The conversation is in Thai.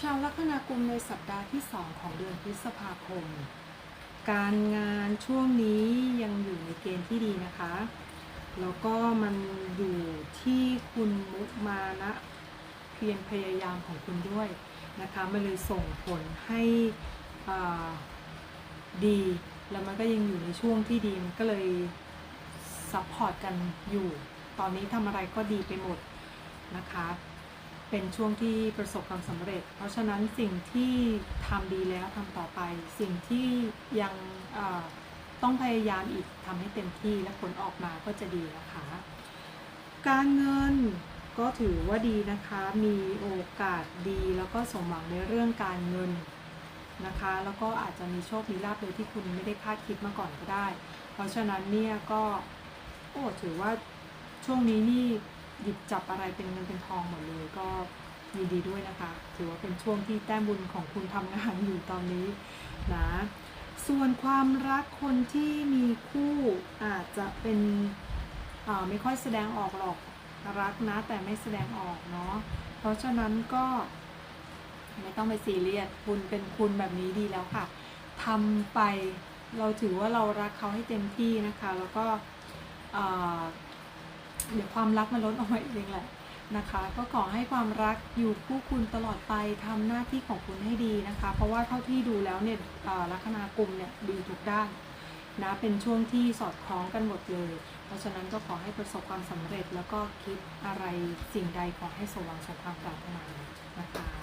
ชาวลัคนากุมในสัปดาห์ที่2ของเดือนพฤษภาคม การงานช่วงนี้ยังอยู่ในเกณฑ์ที่ดีนะคะ แล้วก็มันอยู่ที่คุณมุมานะเพียรพยายามของคุณด้วยนะคะมันเลยส่งผลให้ดี แล้วมันก็ยังอยู่ในช่วงที่ดีมันก็เลยซัพพอร์ตกันอยู่ ตอนนี้ทำอะไรก็ดีไปหมดนะคะ เป็นช่วงที่ประสบความสำเร็จ เพราะฉะนั้นสิ่งที่ทำดีแล้วทำต่อไป สิ่งที่ยังต้องพยายามอีกทำให้เต็มที่และผลออกมาก็จะดีนะคะ การเงินก็ถือว่าดีนะคะ มีโอกาสดีแล้วก็สมหวังในเรื่องการเงินนะคะ แล้วก็อาจจะมีโชค มีลาภโดยที่คุณไม่ได้คาดคิดมาก่อนก็ได้ เพราะฉะนั้นเนี่ยก็โอ้ถือว่าช่วงนี้นี่ หยิบจับอะไรเป็นเงินเป็นทองหมดเลยก็ยินดีด้วยนะคะ ถือว่าเป็นช่วงที่แต้มบุญของคุณทำงานอยู่ตอนนี้นะส่วนความรักคนที่มีคู่อาจจะเป็นอ่าไม่ค่อยแสดงออกหรอกรักนะ แต่ไม่แสดงออกเนาะเพราะฉะนั้นก็ไม่ต้องไปซีเรียสคุณเป็นคุณแบบนี้ดีแล้วค่ะทำไปเราถือว่าเรารักเขาให้เต็มที่นะคะ แล้วก็อ่า เดี๋ยวความรักมันล้นออกมาเองแหละนะคะ ก็ขอให้ความรักอยู่คู่คุณตลอดไปทำหน้าที่ของคุณให้ดีนะคะ เพราะว่าเท่าที่ดูแล้วเนี่ยลัคนากุมเนี่ยดีทุกด้านนะเป็นช่วงที่สอดคล้องกันหมดเลย เพราะฉะนั้นก็ขอให้ประสบความสำเร็จแล้วก็คิดอะไรสิ่งใดขอให้สมหวังสมความปรารถนานะคะ